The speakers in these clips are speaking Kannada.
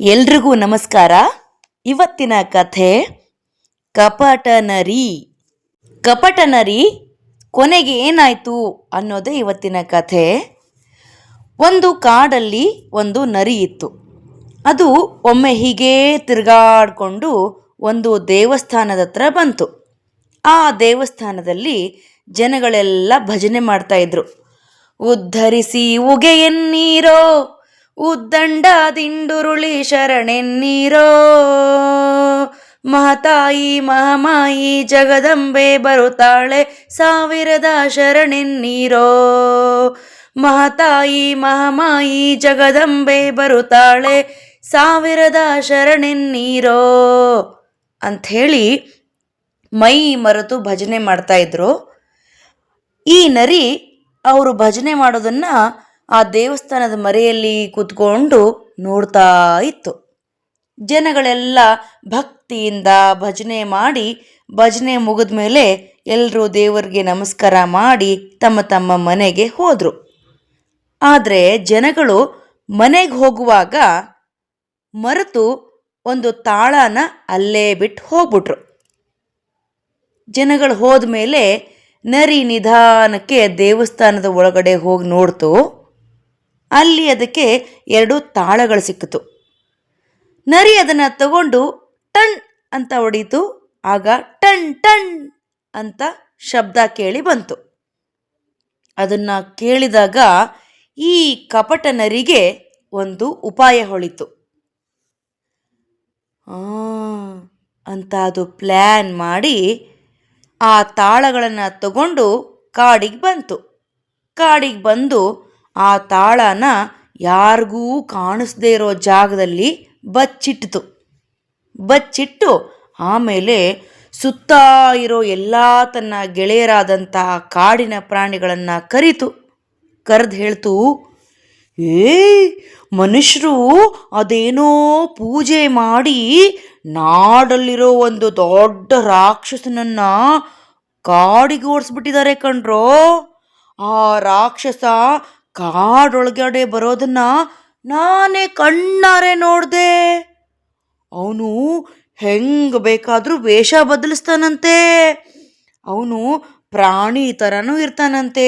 ಎಲ್ರಿಗೂ ನಮಸ್ಕಾರ. ಇವತ್ತಿನ ಕಥೆ ಕಪಟ ನರಿ ಕಪಟ ನರಿ ಕೊನೆಗೆ ಏನಾಯಿತು ಅನ್ನೋದೇ ಇವತ್ತಿನ ಕಥೆ. ಒಂದು ಕಾಡಲ್ಲಿ ಒಂದು ನರಿ ಇತ್ತು. ಅದು ಒಮ್ಮೆ ಹೀಗೇ ತಿರುಗಾಡಿಕೊಂಡು ಒಂದು ದೇವಸ್ಥಾನದ ಹತ್ರ ಬಂತು. ಆ ದೇವಸ್ಥಾನದಲ್ಲಿ ಜನಗಳೆಲ್ಲ ಭಜನೆ ಮಾಡ್ತಾ ಇದ್ರು. ಉದ್ಧರಿಸಿ ಉಗೆಯನ್ನೀರೋ ಉದ್ದಂಡ ದಿಂಡುರುಳಿ ಶರಣೆನ್ನೀರೋ. ಮಹತಾಯಿ, ಮಹಮಾಯಿ, ಜಗದಂಬೆ ಬರುತ್ತಾಳೆ ಸಾವಿರದ ಶರಣೆನ್ನೀರೋ. ಮಹತಾಯಿ, ಮಹಮಾಯಿ, ಜಗದಂಬೆ ಬರುತ್ತಾಳೆ ಸಾವಿರದ ಶರಣೆನ್ನೀರೋ. ಅಂಥೇಳಿ ಮೈ ಮರೆತು ಭಜನೆ ಮಾಡ್ತಾ ಇದ್ರು. ಈ ನರಿ ಅವರು ಭಜನೆ ಮಾಡೋದನ್ನ ಆ ದೇವಸ್ಥಾನದ ಮರೆಯಲ್ಲಿ ಕೂತ್ಕೊಂಡು ನೋಡ್ತಾ ಇತ್ತು. ಜನಗಳೆಲ್ಲ ಭಕ್ತಿಯಿಂದ ಭಜನೆ ಮಾಡಿ, ಭಜನೆ ಮುಗಿದ ಮೇಲೆ ಎಲ್ಲರೂ ದೇವರಿಗೆ ನಮಸ್ಕಾರ ಮಾಡಿ ತಮ್ಮ ತಮ್ಮ ಮನೆಗೆ ಹೋದರು. ಆದರೆ ಜನಗಳು ಮನೆಗೆ ಹೋಗುವಾಗ ಮರೆತು ಒಂದು ತಾಳನ ಅಲ್ಲೇ ಬಿಟ್ಟು ಹೋಗ್ಬಿಟ್ರು. ಜನಗಳು ಹೋದ ಮೇಲೆ ನರಿ ನಿಧಾನಕ್ಕೆ ದೇವಸ್ಥಾನದ ಒಳಗಡೆ ಹೋಗಿ ನೋಡ್ತು. ಅಲ್ಲಿ ಅದಕ್ಕೆ ಎರಡು ತಾಳಗಳು ಸಿಕ್ಕಿತು. ನರಿ ಅದನ್ನು ತಗೊಂಡು ಟಣ್ ಅಂತ ಹೊಡೀತು. ಆಗ ಟಣ್ ಟಣ್ ಅಂತ ಶಬ್ದ ಕೇಳಿ ಬಂತು. ಅದನ್ನ ಕೇಳಿದಾಗ ಈ ಕಪಟ ನರಿಗೆ ಒಂದು ಉಪಾಯ ಹೊಳಿತು. ಅಂತ ಅದು ಪ್ಲ್ಯಾನ್ ಮಾಡಿ ಆ ತಾಳಗಳನ್ನು ತಗೊಂಡು ಕಾಡಿಗೆ ಬಂತು. ಕಾಡಿಗೆ ಬಂದು ಆ ತಾಳನ ಯಾರಿಗೂ ಕಾಣಿಸ್ದೇ ಇರೋ ಜಾಗದಲ್ಲಿ ಬಚ್ಚಿಟ್ಟಿತು ಬಚ್ಚಿಟ್ಟು ಆಮೇಲೆ ಸುತ್ತ ಇರೋ ಎಲ್ಲ ತನ್ನ ಗೆಳೆಯರಾದಂತಹ ಕಾಡಿನ ಪ್ರಾಣಿಗಳನ್ನು ಕರೀತು. ಕರೆದು ಹೇಳ್ತು ಏ ಮನುಷ್ಯರು ಅದೇನೋ ಪೂಜೆ ಮಾಡಿ ನಾಡಲ್ಲಿರೋ ಒಂದು ದೊಡ್ಡ ರಾಕ್ಷಸನನ್ನ ಕಾಡಿಗೆ ಓಡಿಸ್ಬಿಟ್ಟಿದ್ದಾರೆ ಕಣ್ರೋ. ಆ ರಾಕ್ಷಸ ಕಾಡೊಳಗಡೆ ಬರೋದನ್ನ ನಾನೇ ಕಣ್ಣಾರೆ ನೋಡ್ದೆ. ಅವನು ಹೆಂಗ್ ಬೇಕಾದ್ರೂ ವೇಷ ಬದಲಿಸ್ತಾನಂತೆ. ಅವನು ಪ್ರಾಣಿ ಥರನೂ ಇರ್ತಾನಂತೆ,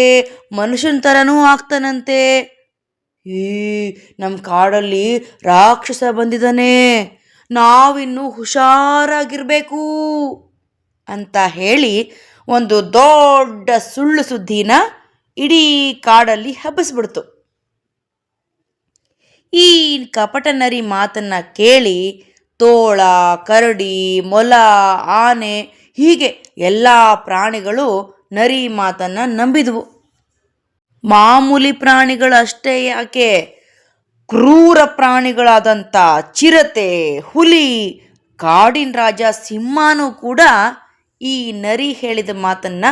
ಮನುಷ್ಯನ ಥರನೂ ಆಗ್ತಾನಂತೆ. ಈ ನಮ್ಮ ಕಾಡಲ್ಲಿ ರಾಕ್ಷಸ ಬಂದಿದ್ದಾನೆ ನಾವಿನ್ನು ಹುಷಾರಾಗಿರ್ಬೇಕು ಅಂತ ಹೇಳಿ ಒಂದು ದೊಡ್ಡ ಸುಳ್ಳು ಸುದ್ದಿನ ಇಡೀ ಕಾಡಲ್ಲಿ ಹಬ್ಬಿಸ್ಬಿಡ್ತು. ಈ ಕಪಟ ನರಿ ಮಾತನ್ನ ಕೇಳಿ ತೋಳ, ಕರಡಿ, ಮೊಲ, ಆನೆ ಹೀಗೆ ಎಲ್ಲ ಪ್ರಾಣಿಗಳು ನರಿ ಮಾತನ್ನ ನಂಬಿದವು. ಮಾಮೂಲಿ ಪ್ರಾಣಿಗಳಷ್ಟೇ ಯಾಕೆ? ಕ್ರೂರ ಪ್ರಾಣಿಗಳಾದಂಥ ಚಿರತೆ, ಹುಲಿ, ಕಾಡಿನ ರಾಜ ಸಿಂಹನೂ ಕೂಡ ಈ ನರಿ ಹೇಳಿದ ಮಾತನ್ನ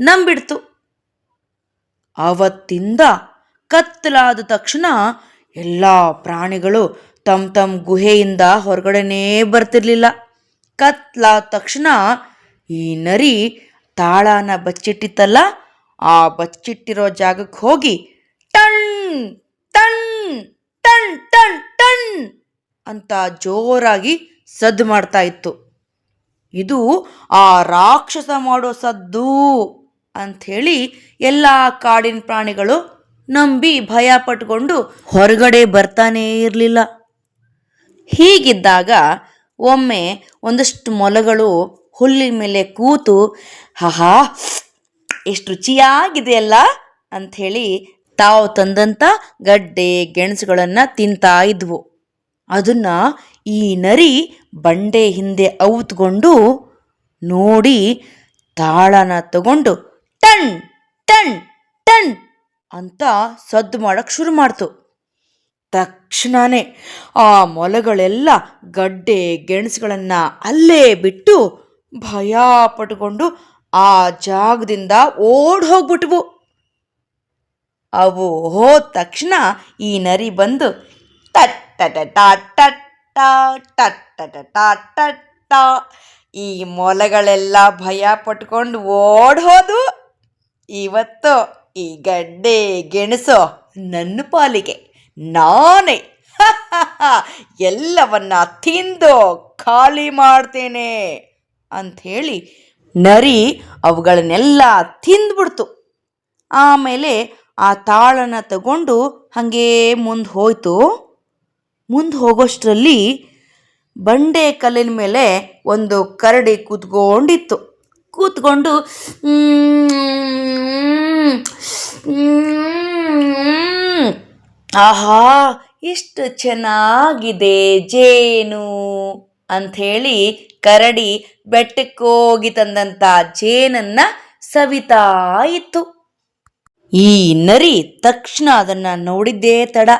ನಂಬಿಡ್ತು. ಅವತ್ತಿಂದ ಕತ್ತಲಾದ ತಕ್ಷಣ ಎಲ್ಲ ಪ್ರಾಣಿಗಳು ತಮ್ಮ ತಮ್ಮ ಗುಹೆಯಿಂದ ಹೊರಗಡೆನೇ ಬರ್ತಿರ್ಲಿಲ್ಲ. ಕತ್ಲಾದ ತಕ್ಷಣ ಈ ನರಿ ತಾಳನ ಬಚ್ಚಿಟ್ಟಿತ್ತಲ್ಲ, ಆ ಬಚ್ಚಿಟ್ಟಿರೋ ಜಾಗಕ್ಕೆ ಹೋಗಿ ಟಣ್ ಟಣ್ ಟಣ್ ಟಣ್ ಟಣ್ ಅಂತ ಜೋರಾಗಿ ಸದ್ದು ಮಾಡ್ತಾ ಇತ್ತು. ಇದು ಆ ರಾಕ್ಷಸ ಮಾಡೋ ಸದ್ದು. ಅಂಥೇಳಿ ಎಲ್ಲ ಕಾಡಿನ ಪ್ರಾಣಿಗಳು ನಂಬಿ ಭಯ ಪಟ್ಕೊಂಡು ಹೊರಗಡೆ ಬರ್ತಾನೇ ಇರಲಿಲ್ಲ. ಹೀಗಿದ್ದಾಗ ಒಮ್ಮೆ ಒಂದಷ್ಟು ಮೊಲಗಳು ಹುಲ್ಲಿನ ಮೇಲೆ ಕೂತು, ಹಹಾ, ಎಷ್ಟು ರುಚಿಯಾಗಿದೆಯಲ್ಲ ಅಂಥೇಳಿ ತಾವು ತಂದಂಥ ಗಡ್ಡೆ, ಗೆಣಸುಗಳನ್ನು ತಿಂತಾ ಇದ್ವು. ಅದನ್ನು ಈ ನರಿ ಬಂಡೆ ಹಿಂದೆ ಔತ್ಕೊಂಡು ನೋಡಿ ತಾಳನ ತಗೊಂಡು ಟಣ್ ಟಣ್ ಟಣ್ ಅಂತ ಸದ್ದು ಮಾಡೋಕ್ಕೆ ಶುರು ಮಾಡ್ತು. ತಕ್ಷಣನೇ ಆ ಮೊಲಗಳೆಲ್ಲ ಗಡ್ಡೆ ಗೆಣಸುಗಳನ್ನು ಅಲ್ಲೇ ಬಿಟ್ಟು ಭಯ ಪಟ್ಕೊಂಡು ಆ ಜಾಗದಿಂದ ಓಡ್ ಹೋಗ್ಬಿಟ್ವು. ಅವು ಹೋದ ತಕ್ಷಣ ಈ ನರಿ ಬಂದು ತಟ್ಟ ಟಟ ಟಟ್ ಟಟ್ ಟಟ್ ಟಟ್ ಈ ಮೊಲಗಳೆಲ್ಲ ಭಯ ಪಟ್ಕೊಂಡು ಓಡ್ ಹೋದು ಇವತ್ತು ಈ ಗಡ್ಡೆ ಗೆಣಸು ನನ್ನ ಪಾಲಿಗೆ. ನಾನೇ. ಎಲ್ಲವನ್ನ ತಿಂದು ಖಾಲಿ ಮಾಡ್ತೇನೆ ಅಂಥೇಳಿ ನರಿ ಅವುಗಳನ್ನೆಲ್ಲ ತಿಂದ್ಬಿಡ್ತು. ಆಮೇಲೆ ಆ ತಾಳನ ತಗೊಂಡು ಹಾಗೇ ಮುಂದೆ ಹೋಯ್ತು. ಮುಂದೆ ಹೋಗೋಷ್ಟರಲ್ಲಿ ಬಂಡೆ ಕಲ್ಲಿನ ಮೇಲೆ ಒಂದು ಕರಡಿ ಕೂತ್ಕೊಂಡಿತ್ತು. ಕೂತ್ಕೊಂಡು "ಮ್ಮ್, ಮ್ಮ್, ಆಹಾ ಎಷ್ಟು ಚೆನ್ನಾಗಿದೆ ಜೇನು ಅಂಥೇಳಿ ಕರಡಿ ಬೆಟ್ಟಕ್ಕೋಗಿ ತಂದಂಥ ಜೇನನ್ನ ಸವಿತಾ ಇತ್ತು. ಈ ನರಿ ತಕ್ಷಣ ಅದನ್ನ ನೋಡಿದ್ದೇ ತಡ.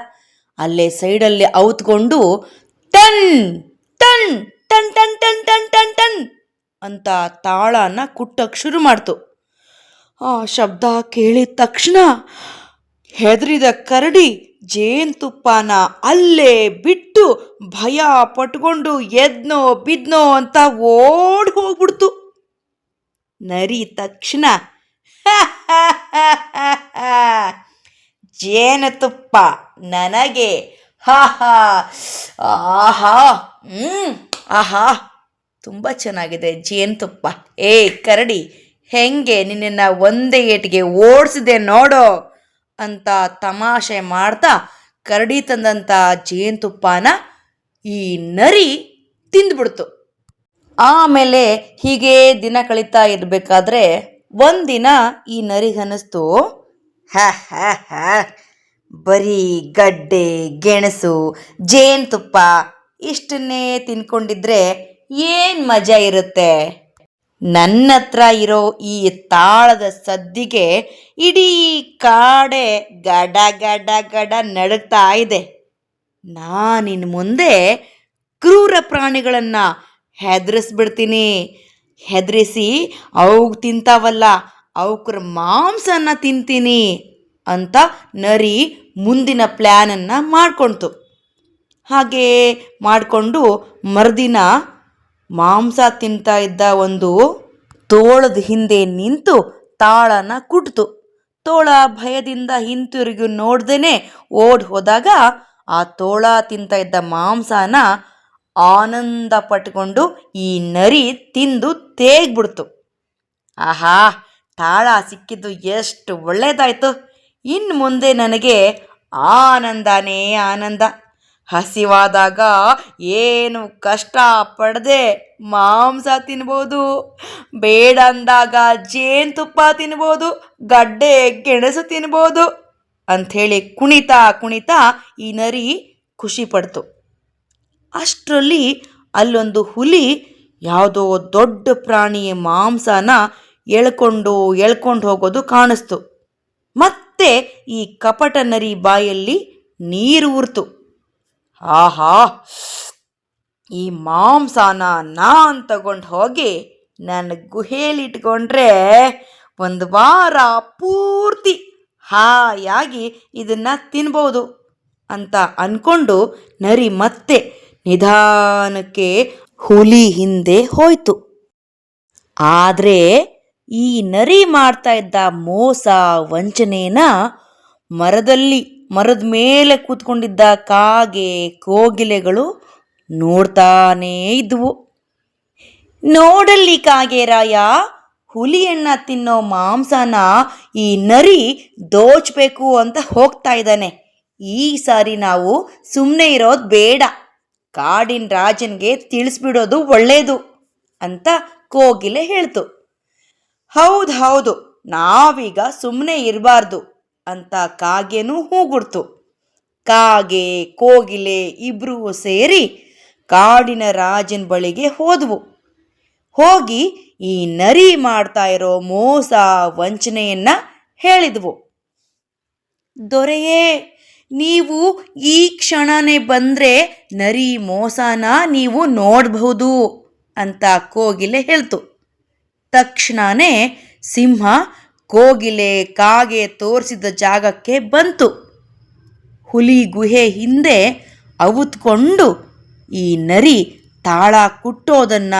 ಅಲ್ಲೇ ಸೈಡಲ್ಲಿ ಔತ್ಕೊಂಡು ಟನ್ ಟನ್ ಟನ್ ಟನ್ ಟನ್ ಟನ್ ಟನ್ ಟನ್ ಅಂತ ತಾಳನ ಕುಟ್ಟಕ್ಕೆ ಶುರು ಮಾಡ್ತು. ಆ ಶಬ್ದ ಕೇಳಿದ ತಕ್ಷಣ ಹೆದರಿದ ಕರಡಿ ಜೇನುತುಪ್ಪನ ಅಲ್ಲೇ ಬಿಟ್ಟು ಭಯ ಪಟ್ಕೊಂಡು ಎದ್ನೋ ಬಿದ್ನೋ ಅಂತ ಓಡ್ ಹೋಗ್ಬಿಡ್ತು. ನರಿ ತಕ್ಷಣ ಜೇನುತುಪ್ಪ ನನಗೆ, ಹಾ ಹಾ, ಆಹಾ ಹ್ಞೂ ಆಹಾ ತುಂಬ ಚೆನ್ನಾಗಿದೆ. ಜೇನುತುಪ್ಪ. ಏ, ಕರಡಿ, ಹೆಂಗೆ ನಿನ್ನನ್ನು ಒಂದೇ ಏಟಿಗೆ ಓಡಿಸಿದೆ ನೋಡೋ ಅಂತ ತಮಾಷೆ ಮಾಡ್ತಾ ಕರಡಿ ತಂದಂಥ ಜೇನುತುಪ್ಪನ ಈ ನರಿ ತಿಂದ್ಬಿಡ್ತು. ಆಮೇಲೆ ಹೀಗೆ ದಿನ ಕಳೀತಾ ಇರಬೇಕಾದ್ರೆ ಒಂದಿನ ಈ ನರಿಗನ್ನಿಸ್ತು ಹ್ಯಾ ಹ್ಯಾ ಹ. ಬರೀ ಗಡ್ಡೆ, ಗೆಣಸು, ಜೇನುತುಪ್ಪ ಇಷ್ಟನ್ನೇ ತಿನ್ಕೊಂಡಿದ್ರೆ ಏನು ಮಜಾ ಇರುತ್ತೆ? ನನ್ನ ಹತ್ರ ಇರೋ ಈ ತಾಳದ ಸದ್ದಿಗೆ ಇಡೀ ಕಾಡೆ ಗಡ ಗಡ ಗಡ ನಡುಗ್ತಾ ಇದೆ. ನಾನಿನ್ ಮುಂದೆ ಕ್ರೂರ ಪ್ರಾಣಿಗಳನ್ನು ಹೆದರಿಸ್ಬಿಡ್ತೀನಿ. ಹೆದರಿಸಿ ಅವು ತಿಂತಾವಲ್ಲ, ಅವಕ್ರ ಮಾಂಸನ ತಿಂತೀನಿ ಅಂತ ನರಿ ಮುಂದಿನ ಪ್ಲ್ಯಾನನ್ನು ಮಾಡ್ಕೊಳ್ತು ಹಾಗೆ ಮಾಡಿಕೊಂಡು ಮರುದಿನ ಮಾಂಸ ತಿಂತಾ ಇದ್ದ ಒಂದು ತೋಳದ ಹಿಂದೆ ನಿಂತು ತಾಳನ ಕುಟ್ತು. ತೋಳ ಭಯದಿಂದ ಹಿಂತಿರುಗಿ ನೋಡ್ದೇನೆ ಓಡ್ ಹೋದಾಗ ಆ ತೋಳ ತಿಂತ ಇದ್ದ ಮಾಂಸನ ಆನಂದ ಪಟ್ಕೊಂಡು ಈ ನರಿ ತಿಂದು ತೇಗ್ಬಿಡ್ತು. ಆಹಾ, ತಾಳ ಸಿಕ್ಕಿದ್ದು ಎಷ್ಟು ಒಳ್ಳೇದಾಯ್ತು. ಇನ್ನು ಮುಂದೆ ನನಗೆ ಆನಂದನೇ ಆನಂದ. ಹಸಿವಾದಾಗ ಏನು ಕಷ್ಟ ಪಡದೆ ಮಾಂಸ ತಿನ್ಬೋದು. ಬೇಡ ಅಂದಾಗ ಜೇನುತುಪ್ಪ ತಿನ್ಬೋದು. ಗಡ್ಡೆ, ಗೆಣಸು ತಿನ್ಬೋದು. ಅಂಥೇಳಿ ಕುಣಿತಾ ಕುಣಿತಾ ಈ ನರಿ ಖುಷಿ ಪಡ್ತು. ಅಷ್ಟರಲ್ಲಿ ಅಲ್ಲೊಂದು ಹುಲಿ ಯಾವುದೋ ದೊಡ್ಡ ಪ್ರಾಣಿಯ ಮಾಂಸನ ಎಳ್ಕೊಂಡು ಎಳ್ಕೊಂಡು ಹೋಗೋದು ಕಾಣಿಸ್ತು. ಮತ್ತೆ ಈ ಕಪಟ ನರಿ ಬಾಯಲ್ಲಿ ನೀರು ಊರ್ತು ಆಹಾ, ಈ ಮಾಂಸನ ನಾನು ತಗೊಂಡು ಹೋಗಿ ನನ್ನ ಗುಹೆಯಲ್ಲಿಟ್ಕೊಂಡ್ರೆ ಒಂದು ವಾರ ಪೂರ್ತಿ ಹಾಯಾಗಿ ಇದನ್ನ ತಿನ್ಬೋದು ಅಂತ ಅನ್ಕೊಂಡು ನರಿ ಮತ್ತೆ ನಿಧಾನಕ್ಕೆ ಹುಲಿ ಹಿಂದೆ ಹೋಯ್ತು. ಆದರೆ ಈ ನರಿ ಮಾಡ್ತಾ ಇದ್ದ ಮೋಸ ವಂಚನೆನ ಮರದಲ್ಲಿ ಮರದ ಮೇಲೆ ಕೂತ್ಕೊಂಡಿದ್ದ ಕಾಗೆ ಕೋಗಿಲೆಗಳು ನೋಡ್ತಾನೇ ಇದ್ವು. ನೋಡಲ್ಲಿ ಕಾಗೆರಾಯ ಹುಲಿಯನ್ನ ತಿನ್ನೋ ಮಾಂಸನ ಈ ನರಿ ದೋಚಬೇಕು ಅಂತ ಹೋಗ್ತಾ ಇದ್ದಾನೆ. ಈ ಸಾರಿ ನಾವು ಸುಮ್ಮನೆ ಇರೋದು ಬೇಡ. ಕಾಡಿನ ರಾಜನಿಗೆ ತಿಳಿಸ್ಬಿಡೋದು ಒಳ್ಳೇದು ಅಂತ ಕೋಗಿಲೆ ಹೇಳ್ತು. ಹೌದು ಹೌದು, ನಾವೀಗ ಸುಮ್ಮನೆ ಇರಬಾರ್ದು. ಅಂತ ಕಾಗೆನೂ ಹೂಗುಡ್ತು. ಕಾಗೆ, ಕೋಗಿಲೆ ಇಬ್ರೂ ಸೇರಿ ಕಾಡಿನ ರಾಜನ ಬಳಿಗೆ ಹೋದವು. ಹೋಗಿ ಈ ನರಿ ಮಾಡ್ತಾ ಇರೋ ಮೋಸ ವಂಚನೆಯನ್ನ ಹೇಳಿದ್ವು. ದೊರೆಯೇ, ನೀವು ಈ ಕ್ಷಣನೇ ಬಂದ್ರೆ ನರಿ ಮೋಸನ ನೀವು ನೋಡಬಹುದು ಅಂತ ಕೋಗಿಲೆ ಹೇಳ್ತು. ತಕ್ಷಣನೇ ಸಿಂಹ ಕೋಗಿಲೆ ಕಾಗೆ ತೋರಿಸಿದ ಜಾಗಕ್ಕೆ ಬಂತು. ಹುಲಿ ಗುಹೆ ಹಿಂದೆ ಅವುತ್ಕೊಂಡು ಈ ನರಿ ತಾಳ ಕುಟ್ಟೋದನ್ನ,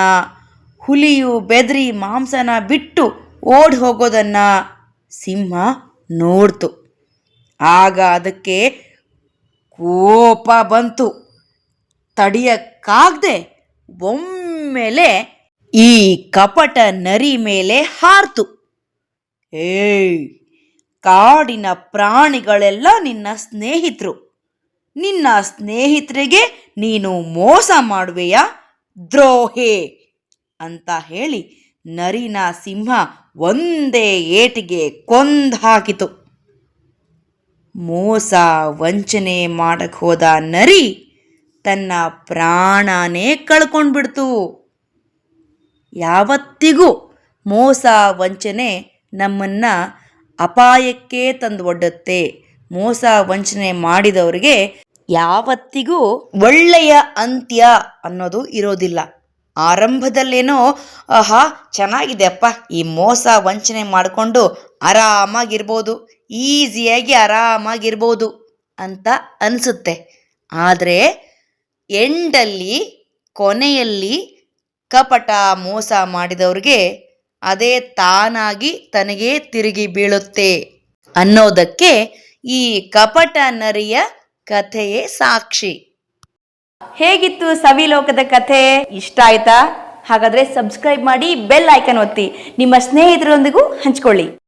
ಹುಲಿಯು ಬೆದರಿ ಮಾಂಸನ ಬಿಟ್ಟು ಓಡಿ ಹೋಗೋದನ್ನು ಸಿಂಹ ನೋಡ್ತು. ಆಗ ಅದಕ್ಕೆ ಕೋಪ ಬಂತು. ತಡೆಯಕ್ಕಾಗದೆ ಒಮ್ಮೆಲೆ ಈ ಕಪಟ ನರಿ ಮೇಲೆ ಹಾರ್ತು. ಏಯ್, ಕಾಡಿನ ಪ್ರಾಣಿಗಳೆಲ್ಲ ನಿನ್ನ ಸ್ನೇಹಿತರು. ನಿನ್ನ ಸ್ನೇಹಿತರಿಗೆ ನೀನು ಮೋಸ ಮಾಡುವೆಯಾ? ದ್ರೋಹೆ ಅಂತ ಹೇಳಿ ನರಿನ ಸಿಂಹ ಒಂದೇ ಏಟಿಗೆ ಕೊಂದು ಹಾಕಿತು ಮೋಸ ವಂಚನೆ ಮಾಡಕ್ಕೆ ಹೋದ ನರಿ ತನ್ನ ಪ್ರಾಣನೇ ಕಳ್ಕೊಂಡ್ಬಿಡ್ತು. ಯಾವತ್ತಿಗೂ ಮೋಸ ವಂಚನೆ ನಮ್ಮನ್ನ ಅಪಾಯಕ್ಕೆ ತಂದು ಒಡ್ಡುತ್ತೆ. ಮೋಸ ವಂಚನೆ ಮಾಡಿದವರಿಗೆ ಯಾವತ್ತಿಗೂ ಒಳ್ಳೆಯ ಅಂತ್ಯ ಅನ್ನೋದು ಇರೋದಿಲ್ಲ. ಆರಂಭದಲ್ಲೇನೋ, ಆಹಾ ಚೆನ್ನಾಗಿದೆಯಪ್ಪ ಈ ಮೋಸ ವಂಚನೆ ಮಾಡಿಕೊಂಡು ಆರಾಮಾಗಿರ್ಬೋದು, ಈಸಿಯಾಗಿ ಆರಾಮಾಗಿರ್ಬೋದು ಅಂತ ಅನಿಸುತ್ತೆ. ಆದರೆ, ಎಂಡಲ್ಲಿ, ಕೊನೆಯಲ್ಲಿ ಕಪಟ ಮೋಸ ಮಾಡಿದವ್ರಿಗೆ ಅದೇ ತಾನಾಗಿ ತನಗೆ ತಿರುಗಿ ಬೀಳುತ್ತೆ. ಅನ್ನೋದಕ್ಕೆ ಈ ಕಪಟ ನರಿಯ ಕಥೆಯೇ ಸಾಕ್ಷಿ. ಹೇಗಿತ್ತು ಸವಿಲೋಕದ ಕಥೆ? ಇಷ್ಟ ಆಯ್ತಾ? ಹಾಗಾದ್ರೆ ಸಬ್ಸ್ಕ್ರೈಬ್ ಮಾಡಿ ಬೆಲ್ ಐಕನ್ ಒತ್ತಿ. ನಿಮ್ಮ ಸ್ನೇಹಿತರೊಂದಿಗೂ ಹಂಚ್ಕೊಳ್ಳಿ.